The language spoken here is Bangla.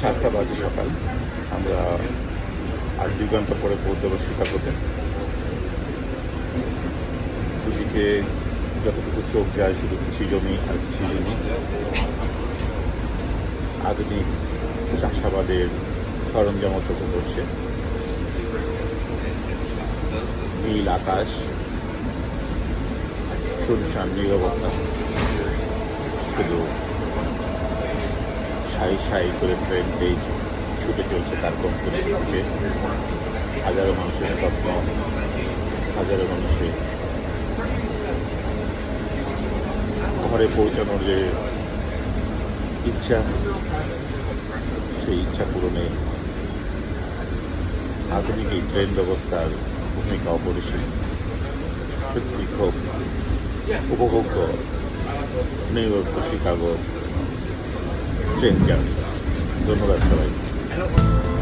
সাতটা বাজে সকাল। আমরা আর দুই ঘণ্টা পরে পৌঁছাবো শিকাগোতে। দুদিকে যতটুকু চোখ যায়, শুধু কৃষি জমি আর কৃষি জমি। আধুনিক চাষাবাদের সরঞ্জামও চোখে পড়ছে নীল আকাশ শুনশান নিরবতা। শুধু সাই সাই করে ট্রেন ট্রেনটাই ছুটে চলছে তার কোম্পানি থেকে। হাজারো মানুষের স্বপ্ন, হাজারো মানুষের ঘরে পৌঁছানোর যে ইচ্ছা, সেই ইচ্ছা পূরণে আধুনিক এই ট্রেন ব্যবস্থার ভূমিকা অপরিসীম। সত্যি খুব উপভোগ্য। New York, Chicago train journey ধন্যবাদ সবাই